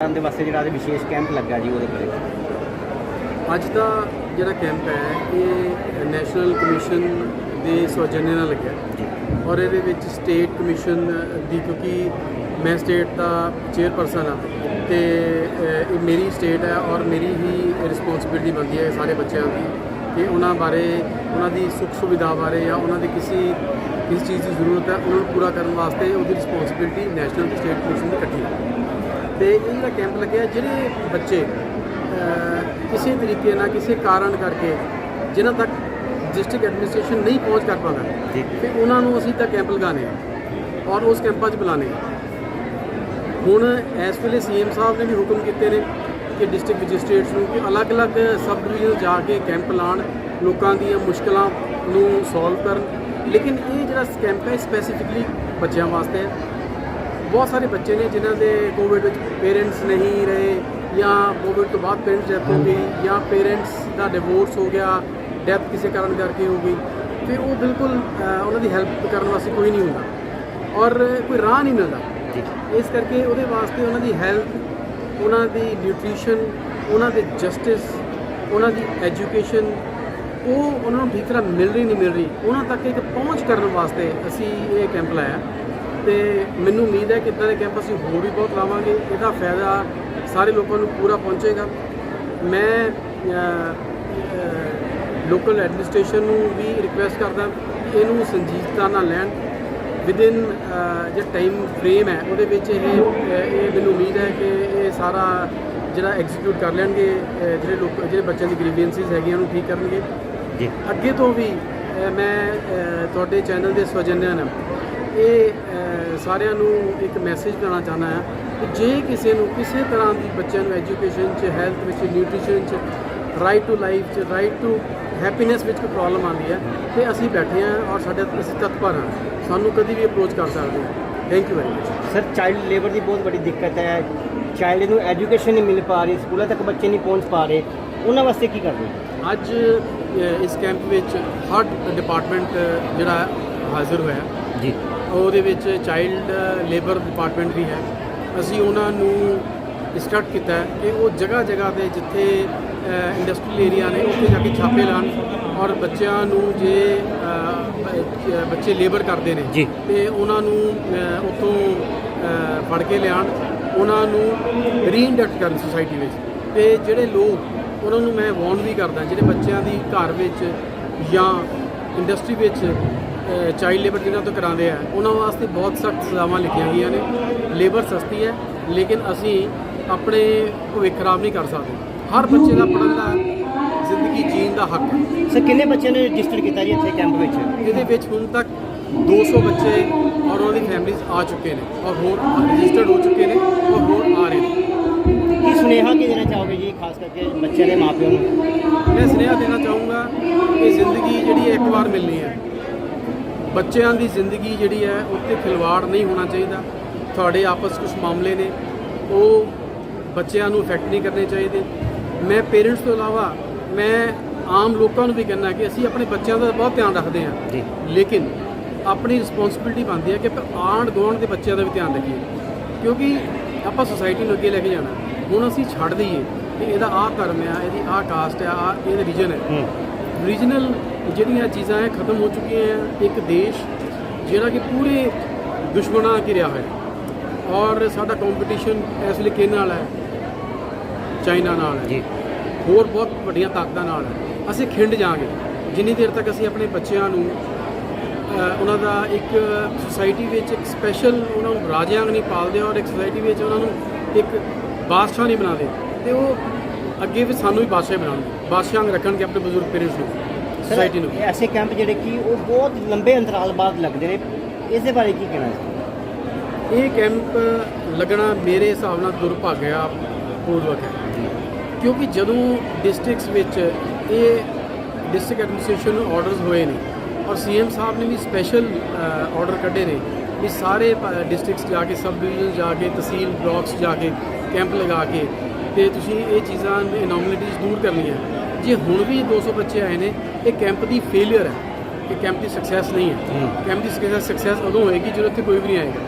ਕਰਨ ਦੇ ਵਾਸਤੇ ਜਿਹੜਾ ਅੱਜ ਵਿਸ਼ੇਸ਼ ਕੈਂਪ ਲੱਗਾ ਜੀ ਉਹਦੇ ਬਾਰੇ। ਅੱਜ ਦਾ ਜਿਹੜਾ ਕੈਂਪ ਹੈ ਇਹ ਨੈਸ਼ਨਲ ਕਮਿਸ਼ਨ ਦੇ ਸੌਜਨਯ ਨਾਲ ਲੱਗਿਆ। ਔਰ ਇਹਦੇ ਵਿੱਚ ਸਟੇਟ ਕਮਿਸ਼ਨ ਦੀ ਕਿਉਂਕਿ ਮੈਂ ਸਟੇਟ ਦਾ ਚੇਅਰਪਰਸਨ ਆ ਤੇ ਇਹ ਮੇਰੀ ਸਟੇਟ ਹੈ ਔਰ ਮੇਰੀ ਹੀ ਰਿਸਪੌਂਸਿਬਿਲਟੀ ਬਣਦੀ ਹੈ ਸਾਰੇ ਬੱਚਿਆਂ ਦੀ ਕਿ ਉਹਨਾਂ ਬਾਰੇ ਉਹਨਾਂ ਦੀ ਸੁੱਖ ਸੁਵਿਧਾ ਬਾਰੇ ਜਾਂ ਉਹਨਾਂ ਦੀ ਕਿਸੇ ਕਿਸ ਚੀਜ਼ ਦੀ ਜ਼ਰੂਰਤ ਹੈ ਉਹਨਾਂ ਨੂੰ ਪੂਰਾ ਕਰਨ ਵਾਸਤੇ ਉਹਦੀ ਰਿਸਪੌਂਸਿਬਿਲਟੀ ਨੈਸ਼ਨਲ ਸਟੇਟ ਕਮਿਸ਼ਨ ਦੀ ਇਕੱਠੀ ਹੈ। ਤੇ ਇਹ ਜਿਹੜਾ ਕੈਂਪ ਲੱਗਿਆ ਜਿਹੜੇ ਬੱਚੇ ਕਿਸੇ ਤਰੀਕੇ ਨਾਲ ਕਿਸੇ ਕਾਰਨ ਕਰਕੇ ਜਿਨ੍ਹਾਂ ਤੱਕ ਡਿਸਟ੍ਰਿਕਟ ਐਡਮਿਨਿਸਟ੍ਰੇਸ਼ਨ ਨਹੀਂ ਪਹੁੰਚ ਕਰ ਪਾਉਂਦਾ ਤੇ ਉਹਨਾਂ ਨੂੰ ਅਸੀਂ ਤਾਂ ਕੈਂਪ ਲਗਾਣੇ ਆ ਔਰ ਉਸ ਕੈਂਪਾਂ 'ਚ ਬੁਲਾਣੇ ਹੁਣ ਇਸ ਵੇਲੇ ਸੀਐਮ ਸਾਹਿਬ ਨੇ ਵੀ ਹੁਕਮ ਕੀਤੇ ਨੇ ਕਿ ਡਿਸਟ੍ਰਿਕਟ ਮੈਜਿਸਟ੍ਰੇਟਸ ਨੂੰ ਕਿ ਅਲੱਗ-ਅਲੱਗ ਸਬ ਡਿਵੀਜ਼ਨ ਜਾ ਕੇ ਕੈਂਪ ਲਾਣ ਲੋਕਾਂ ਦੀਆਂ ਮੁਸ਼ਕਲਾਂ ਨੂੰ ਸੋਲਵ ਕਰਨ। ਲੇਕਿਨ ਇਹ ਜਿਹੜਾ ਕੈਂਪ ਹੈ ਸਪੈਸੀਫਿਕਲੀ ਬੱਚਿਆਂ ਵਾਸਤੇ ਹੈ। ਬਹੁਤ ਸਾਰੇ ਬੱਚੇ ਨੇ ਜਿਨ੍ਹਾਂ ਦੇ ਕੋਵਿਡ ਵਿੱਚ ਪੇਰੈਂਟਸ ਨਹੀਂ ਰਹੇ ਜਾਂ ਕੋਵਿਡ ਤੋਂ ਬਾਅਦ ਪੇਰੈਂਟਸ ਡੈਥ ਹੋ ਗਈ ਜਾਂ ਪੇਰੈਂਟਸ ਦਾ ਡਿਵੋਰਸ ਹੋ ਗਿਆ ਡੈਥ ਕਿਸੇ ਕਾਰਨ ਕਰਕੇ ਹੋ ਗਈ ਫਿਰ ਉਹ ਬਿਲਕੁਲ ਉਹਨਾਂ ਦੀ ਹੈਲਪ ਕਰਨ ਵਾਸਤੇ ਕੋਈ ਨਹੀਂ ਹੁੰਦਾ ਔਰ ਕੋਈ ਰਾਹ ਨਹੀਂ ਮਿਲਦਾ। ਇਸ ਕਰਕੇ ਉਹਦੇ ਵਾਸਤੇ ਉਹਨਾਂ ਦੀ ਹੈਲਥ ਉਹਨਾਂ ਦੀ ਨਿਊਟ੍ਰੀਸ਼ਨ ਉਹਨਾਂ ਦੇ ਜਸਟਿਸ ਉਹਨਾਂ ਦੀ ਐਜੂਕੇਸ਼ਨ ਉਹ ਉਹਨਾਂ ਨੂੰ ਠੀਕ ਤਰ੍ਹਾਂ ਮਿਲ ਰਹੀ ਨਹੀਂ ਮਿਲ ਰਹੀ ਉਹਨਾਂ ਤੱਕ ਇੱਕ ਪਹੁੰਚ ਕਰਨ ਵਾਸਤੇ ਅਸੀਂ ਇਹ ਕੈਂਪ ਲਾਇਆ। ਤੇ ਮੈਨੂੰ ਉਮੀਦ ਹੈ ਕਿ ਇਦਾਂ ਦੇ ਕੈਂਪ ਅਸੀਂ ਹੋਰ ਵੀ ਬਹੁਤ ਲਾਵਾਂਗੇ। ਇਹਦਾ ਫਾਇਦਾ ਸਾਰੇ ਲੋਕਾਂ ਨੂੰ ਪੂਰਾ ਪਹੁੰਚੇਗਾ। ਮੈਂ ਲੋਕਲ ਐਡਮਿਨਿਸਟ੍ਰੇਸ਼ਨ ਨੂੰ ਵੀ ਰਿਕੁਐਸਟ ਕਰਦਾ ਇਹਨੂੰ ਸੰਜੀਦਤਾ ਨਾਲ ਲੈਣ। ਵਿਦਿਨ ਜੇ ਟਾਈਮ ਫਰੇਮ ਹੈ ਉਹਦੇ ਵਿੱਚ ਇਹ ਇਹ ਮੈਨੂੰ ਉਮੀਦ ਹੈ ਕਿ ਇਹ ਸਾਰਾ ਜਿਹੜਾ ਐਗਜ਼ੀਕਿਊਟ ਕਰ ਲੈਣਗੇ ਜਿਹੜੇ ਲੋਕ ਜਿਹੜੇ ਬੱਚਿਆਂ ਦੀ ਗ੍ਰੀਵੈਂਸਿਸ ਹੈਗੀਆਂ ਉਹਨੂੰ ਠੀਕ ਕਰਨਗੇ। ਜੀ। ਅੱਗੇ ਤੋਂ ਵੀ ਮੈਂ ਤੁਹਾਡੇ ਚੈਨਲ ਦੇ ਸਵਜਨਿਆਂ ਨਾਲ ਇਹ ਸਾਰਿਆਂ ਨੂੰ ਇੱਕ ਮੈਸੇਜ ਦੇਣਾ ਚਾਹੁੰਦਾ ਹਾਂ ਕਿ ਜੇ ਕਿਸੇ ਨੂੰ ਕਿਸੇ ਤਰ੍ਹਾਂ ਦੀ ਬੱਚਿਆਂ ਨੂੰ ਐਜੂਕੇਸ਼ਨ 'ਚ ਹੈਲਥ ਵਿੱਚ ਨਿਊਟ੍ਰੀਸ਼ਨ 'ਚ ਰਾਈਟ ਟੂ ਲਾਈਫ 'ਚ ਰਾਈਟ ਟੂ ਹੈਪੀਨੈਸ ਵਿੱਚ ਕੋਈ ਪ੍ਰੋਬਲਮ ਆਉਂਦੀ ਹੈ ਤੇ ਅਸੀਂ ਬੈਠੇ ਹਾਂ ਔਰ ਸਾਡੇ ਅਸੀਂ ਤਤਪਰ ਹਾਂ। ਸਾਨੂੰ ਕਦੀ ਵੀ ਅਪਰੋਚ ਕਰ ਸਕਦੇ ਹੋ। Thank you very much sir child labour ਦੀ ਬਹੁਤ ਵੱਡੀ ਦਿੱਕਤ ਹੈ। ਚਾਈਲਡ ਨੂੰ ਐਜੂਕੇਸ਼ਨ ਨਹੀਂ ਮਿਲ ਪਾ ਰਹੀ ਸਕੂਲਾਂ ਤੱਕ ਬੱਚੇ ਨਹੀਂ ਪਹੁੰਚ ਪਾ ਰਹੇ। ਉਹਨਾਂ ਵਾਸਤੇ ਕੀ ਕਰਦੇ ਅੱਜ ਇਸ ਕੈਂਪ ਵਿੱਚ ਹਰ ਡਿਪਾਰਟਮੈਂਟ ਜਿਹੜਾ ਹਾਜ਼ਰ ਹੋਇਆ। ਜੀ। ਉਹਦੇ ਵਿੱਚ ਚਾਈਲਡ ਲੇਬਰ ਡਿਪਾਰਟਮੈਂਟ ਵੀ ਹੈ ਅਸੀਂ ਉਹਨਾਂ ਨੂੰ ਇੰਸਟਰਕਟ ਕੀਤਾ ਕਿ ਉਹ ਜਗ੍ਹਾ ਜਗ੍ਹਾ ਤੇ ਜਿੱਥੇ ਇੰਡਸਟਰੀਅਲ ਏਰੀਆ ਨੇ ਉੱਥੇ ਜਾ ਕੇ ਛਾਪੇ ਲਾਣ ਔਰ ਬੱਚਿਆਂ ਨੂੰ ਜੇ ਬੱਚੇ ਲੇਬਰ ਕਰਦੇ ਨੇ ਜੀ। ਤੇ ਉਹਨਾਂ ਨੂੰ ਅ, ਫੜ ਕੇ ਲਿਆਣ ਉਹਨਾਂ ਨੂੰ ਰੀਇੰਡਕਟ ਕਰਨ ਸੁਸਾਇਟੀ ਵਿੱਚ ਤੇ ਜਿਹੜੇ ਲੋਕ ਉਹਨਾਂ ਨੂੰ ਮੈਂ ਵਾਰਨ ਵੀ ਕਰਦਾ ਜਿਹੜੇ ਬੱਚਿਆਂ ਦੀ ਘਰ ਵਿੱਚ ਜਾਂ ਇੰਡਸਟਰੀ ਵਿੱਚ ਚਾਈਲਡ ਲੇਬਰ ਜਿਹਨਾਂ ਤੋਂ ਕਰਾਉਂਦੇ ਆ ਉਹਨਾਂ ਵਾਸਤੇ ਬਹੁਤ ਸਖਤ ਸਜ਼ਾਵਾਂ ਲਿਖੀਆਂ ਗਈਆਂ ਨੇ। ਲੇਬਰ ਸਸਤੀ ਹੈ ਲੇਕਿਨ ਅਸੀਂ ਆਪਣੇ ਭਵਿੱਖ ਖਰਾਬ ਨਹੀਂ ਕਰ ਸਕਦੇ। ਹਰ ਬੱਚੇ ਦਾ ਪੜ੍ਹਨ ਦਾ ਜ਼ਿੰਦਗੀ ਜੀਣ ਦਾ ਹੱਕ ਹੈ। ਸਰ ਕਿੰਨੇ ਬੱਚਿਆਂ ਨੇ ਰਜਿਸਟਰ ਕੀਤਾ ਜੀ ਇੱਥੇ ਕੈਂਪ ਵਿੱਚ? ਇਹਦੇ ਵਿੱਚ ਹੁਣ ਤੱਕ 200 ਬੱਚੇ ਔਰ ਉਹਨਾਂ ਦੀ ਫੈਮਿਲੀਜ਼ ਆ ਚੁੱਕੇ ਨੇ ਔਰ ਹੋਰ ਰਜਿਸਟਰਡ ਹੋ ਚੁੱਕੇ ਨੇ ਔਰ ਹੋਰ ਆ ਰਹੇ ਨੇ। ਕੀ ਸੁਨੇਹਾ ਕੀ ਦੇਣਾ ਚਾਹੋਗੇ ਜੀ ਖਾਸ ਕਰਕੇ ਬੱਚਿਆਂ ਦੇ ਮਾਪਿਆਂ ਨੂੰ? ਮੈਂ ਸੁਨੇਹਾ ਦੇਣਾ ਚਾਹੂੰਗਾ ਕਿ ਜ਼ਿੰਦਗੀ ਜਿਹੜੀ ਇੱਕ ਵਾਰ ਮਿਲਣੀ ਹੈ। ਬੱਚਿਆਂ ਦੀ ਜ਼ਿੰਦਗੀ ਜਿਹੜੀ ਹੈ ਉੱਤੇ ਖਿਲਵਾੜ ਨਹੀਂ ਹੋਣਾ ਚਾਹੀਦਾ। ਤੁਹਾਡੇ ਆਪਸ ਕੁਝ ਮਾਮਲੇ ਨੇ ਉਹ ਬੱਚਿਆਂ ਨੂੰ ਇਫੈਕਟ ਨਹੀਂ ਕਰਨੇ ਚਾਹੀਦੇ। ਮੈਂ ਪੇਰੈਂਟਸ ਤੋਂ ਇਲਾਵਾ ਮੈਂ ਆਮ ਲੋਕਾਂ ਨੂੰ ਵੀ ਕਹਿੰਦਾ ਕਿ ਅਸੀਂ ਆਪਣੇ ਬੱਚਿਆਂ ਦਾ ਬਹੁਤ ਧਿਆਨ ਰੱਖਦੇ ਹਾਂ। ਜੀ। ਲੇਕਿਨ ਆਪਣੀ ਰਿਸਪੌਂਸਿਬਿਲਟੀ ਬਣਦੀ ਹੈ ਕਿ ਆਂਢ ਗੁਆਂਢ ਦੇ ਬੱਚਿਆਂ ਦਾ ਵੀ ਧਿਆਨ ਰੱਖੀਏ। ਕਿਉਂਕਿ ਆਪਾਂ ਸੁਸਾਇਟੀ ਨੂੰ ਅੱਗੇ ਲੈ ਕੇ ਜਾਣਾ। ਹੁਣ ਅਸੀਂ ਛੱਡ ਦਈਏ ਕਿ ਇਹਦਾ ਆਹ ਧਰਮ ਆ ਇਹਦੀ ਆਹ ਕਾਸਟ ਆ ਆਹ ਇਹ ਰੀਜਨ ਹੈ ਹੂੰ। ਰੀਜਨਲ ਜਿਹੜੀਆਂ ਚੀਜ਼ਾਂ ਹੈ ਖਤਮ ਹੋ ਚੁੱਕੀਆਂ ਹੈ ਇੱਕ ਦੇਸ਼ ਜਿਹੜਾ ਕਿ ਪੂਰੇ ਦੁਸ਼ਮਣਾਂ ਘਿਰਿਆ ਹੋਇਆ ਔਰ ਸਾਡਾ ਕੰਪੀਟੀਸ਼ਨ ਇਸ ਵੇਲੇ ਕਿਹਦੇ ਨਾਲ ਹੈ? ਚਾਈਨਾ ਨਾਲ ਹੈ। ਜੀ। ਹੋਰ ਬਹੁਤ ਵੱਡੀਆਂ ਤਾਕਤਾਂ ਨਾਲ ਹੈ। ਅਸੀਂ ਖਿੰਡ ਜਾਾਂਗੇ ਜਿੰਨੀ ਦੇਰ ਤੱਕ ਅਸੀਂ ਆਪਣੇ ਬੱਚਿਆਂ ਨੂੰ ਉਹਨਾਂ ਦਾ ਇੱਕ ਸੁਸਾਇਟੀ ਵਿੱਚ ਇੱਕ ਸਪੈਸ਼ਲ ਉਹਨਾਂ ਨੂੰ ਰਾਜਿਆਂ ਨਹੀਂ ਪਾਲਦੇ ਔਰ ਇੱਕ ਸੁਸਾਇਟੀ ਵਿੱਚ ਉਹਨਾਂ ਨੂੰ ਇੱਕ ਬਾਦਸ਼ਾਹ ਨਹੀਂ ਬਣਾਉਂਦੇ ਤੇ ਉਹ ਅੱਗੇ ਵੀ ਸਾਨੂੰ ਵੀ ਬਾਦਸ਼ਾਹ ਬਣਾਉਣਗੇ। ਬਾਦਸ਼ਾਹ ਰੱਖਣਗੇ ਆਪਣੇ ਬਜ਼ੁਰਗ ਪੇਰੈਂਟਸ ਨੂੰ। ਸੁਸਾਇਟੀ ਨੂੰ। ਐਸੇ ਕੈਂਪ ਜਿਹੜੇ ਕਿ ਉਹ ਬਹੁਤ ਲੰਬੇ ਅੰਤਰਾਲ ਬਾਅਦ ਲੱਗਦੇ ਨੇ। ਇਸ ਦੇ ਬਾਰੇ ਕੀ ਕਹਿਣਾ ਹੈ ਇਹ ਕੈਂਪ ਲੱਗਣਾ ਮੇਰੇ ਹਿਸਾਬ ਨਾਲ ਦੁਰਭਾਗਿਆ ਪੂਰਵਕ ਹੈ। ਕਿਉਂਕਿ ਜਦੋਂ ਡਿਸਟ੍ਰਿਕਟਸ ਵਿੱਚ ਇਹ ਡਿਸਟ੍ਰਿਕਟ ਐਡਮਿਨਿਸਟ੍ਰੇਸ਼ਨ ਨੂੰ ਆਰਡਰਸ ਹੋਏ ਨੇ ਔਰ ਸੀਐਮ ਸਾਹਿਬ ਨੇ ਵੀ ਸਪੈਸ਼ਲ ਆਰਡਰ ਕੱਢੇ ਨੇ ਵੀ ਸਾਰੇ ਡਿਸਟ੍ਰਿਕਟਸ ਜਾ ਕੇ ਸਬ ਡਿਵੀਜ਼ਨ ਜਾ ਕੇ ਤਹਿਸੀਲ ਬਲਾਕਸ ਜਾ ਕੇ ਕੈਂਪ ਲਗਾ ਕੇ ਤੇ ਤੁਸੀਂ ਇਹ ਚੀਜ਼ਾਂ ਐਨੋਮਲਿਟੀਜ਼ ਦੂਰ ਕਰਨੀਆਂ। ਜੇ ਹੁਣ ਵੀ 200 ਬੱਚੇ ਆਏ ਨੇ ਇਹ ਕੈਂਪ ਦੀ ਫੇਲਿਅਰ ਹੈ ਇਹ ਕੈਂਪ ਦੀ ਸਕਸੈਸ ਨਹੀਂ ਹੈ। ਕੈਂਪ ਦੀ ਸਕਸੈਸ ਉਦੋਂ ਹੋਏਗੀ ਜਦੋਂ ਇੱਥੇ ਕੋਈ ਵੀ ਨਹੀਂ ਆਏਗਾ